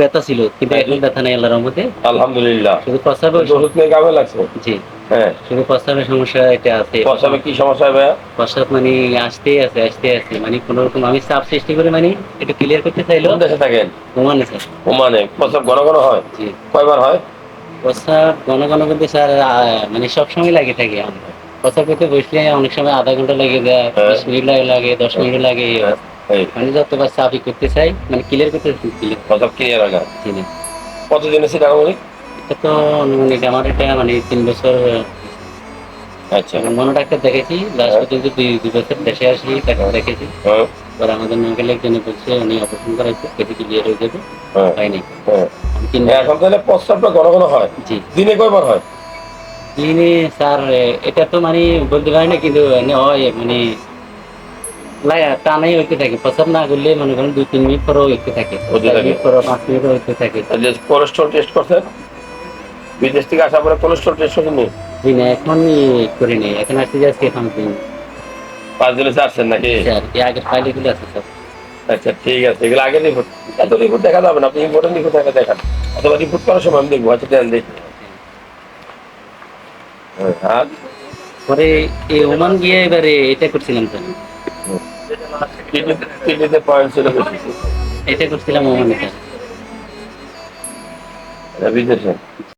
ব্যথা ছিল কিন্তু এখন ব্যথা নেই আল্লাহর রহমতে। আলহামদুলিল্লাহ। শুধু প্রস্রাবে ওষুধ নিয়ে কামে লাগছে? জি। হ্যাঁ। শুধু প্রস্রাবের সমস্যা এটা আছে। প্রস্রাবে কি সমস্যা হয় ভাইয়া? প্রস্রাব মানে আসতেই আছে আসতে আছে। মানে কোন রকম আমি চাপ সৃষ্টি করে মানে একটু ক্লিয়ার করতে চাইলো কোন দেশে থাকেন? ঘুমানে স্যার ওমানে প্রস্রাব ঘন ঘন হয়? জি। কয়বার হয়? প্রস্রাব ঘন ঘন করতে স্যার মানে সবসময় লাগে থাকে আমার। প্রস্রাব করতে বসলে অনেক সময় আধা ঘণ্টা লেগে যায় হ্যাঁ। বিশ মিনিট লাগে দশ মিনিট লাগে। এই হ্যাঁ, এই মানে যতবার চাপই করতে চাই মানে ক্লিয়ার করতে ক্লিয়ার ক্লিয়ার হয় না জি না কতদিন এসে আনুমানিক এটা তো অনুমানিক আমার এটা মানে তিন বছর আচ্ছা। মনে ডাক্তার দেখেছি লাস্ট হ্যাঁ। পর্যন্ত দুই দুই বছর দেশে আসি ডাক্তার দেখেছি। হ্যাঁ। পরে আমাদের নঙ্গেল একজনে বলছে উনি অপারেশন করাইছে পেটে ক্লিয়ার হয়ে যাবে? হ্যাঁ। হয়নি। হ্যাঁ। এখন তাহলে প্রস্রাবটা ঘন ঘন হয়। জি। দিনে কয়বার হয়? তিনি স্যার এটা তো মানে বলতে পারি না কিন্তু হয় মানে লাগা টানাই হইতে থাকে। প্রসাব না করলে মনে করেন দুই তিন মিনিট পরেও হইতে থাকে। থাকে। মিনিট পরেও পাঁচ মিনিট হইতে থাকে। কোলেস্ট্রল টেস্ট করছেন বিদেশ থেকে আসার পরে কোলেস্ট্রল টেস্ট করছেন জি না এখন করি নেই। এখন আসতে যাচ্ছি এখন দিন পাঁচ দিনে চাচ্ছেন নাকি? স্যার এই আগের ফাইলে গুলো আছে স্যার আচ্ছা ঠিক আছে। এগুলো আগে রিপোর্ট এত রিপোর্ট দেখা যাবে না। আপনি ইম্পর্টেন্ট রিপোর্ট দেখা দেখান। অথবা রিপোর্ট করার সময় আমি দেখব। আচ্ছা দেন দেখি। আর পরে এই ওমান গিয়ে এবারে এটা করছিলাম স্যার। কিডনিতে পয়েন্ট ছিল বেশি। এটা করছিলাম বিদেশে